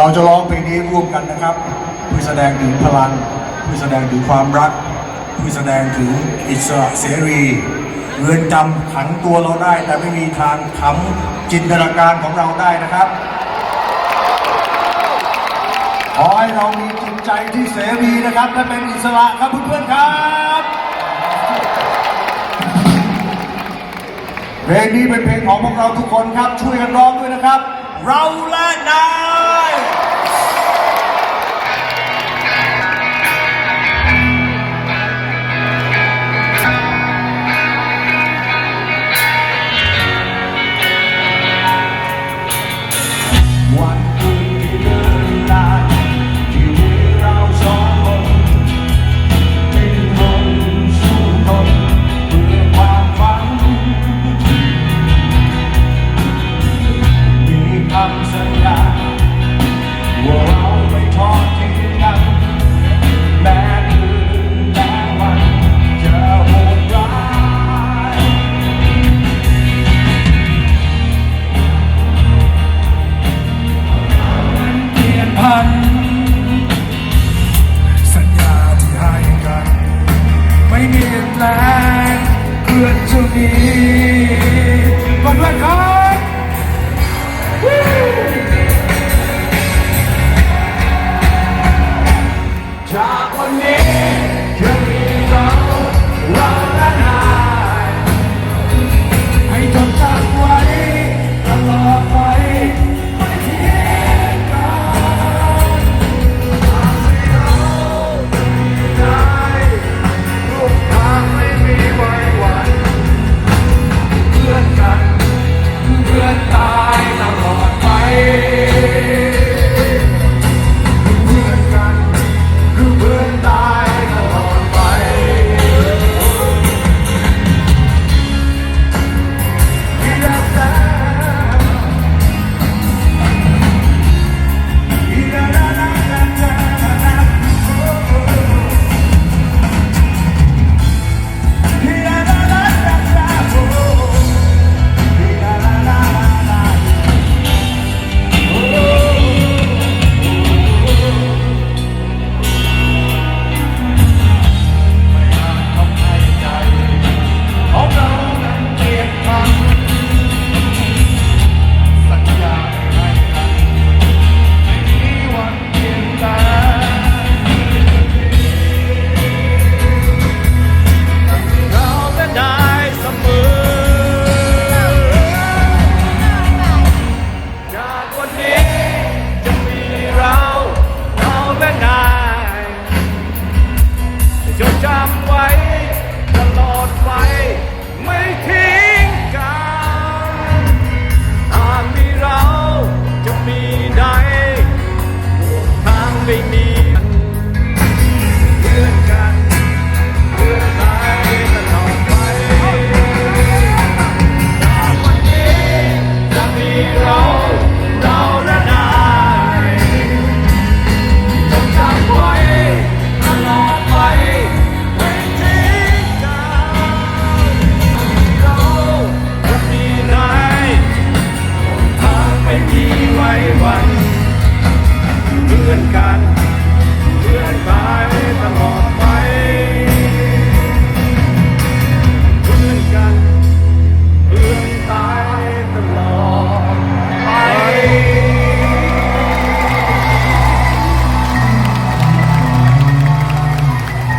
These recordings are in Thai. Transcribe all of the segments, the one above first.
เราจะร้องเพลงนี้ร่วมกันนะครับเพื่อแสดงถึงพลังเพื่อแสดงถึงความรักเพื่อแสดงถึงอิสระเสรีเรือนจำขังตัวเราได้ แต่ไม่มีทางขังจินตนาการของเราได้นะครับขอให้เรามีจิตใจที่เสรีนะครับ และเป็นอิสระครับเพื่อนๆครับเพลงนี้เป็นเพลงของพวกเราทุกคนครับช่วยกันร้องด้วยนะครับ เราและนา 爱过你恨过你。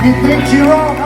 You think you're all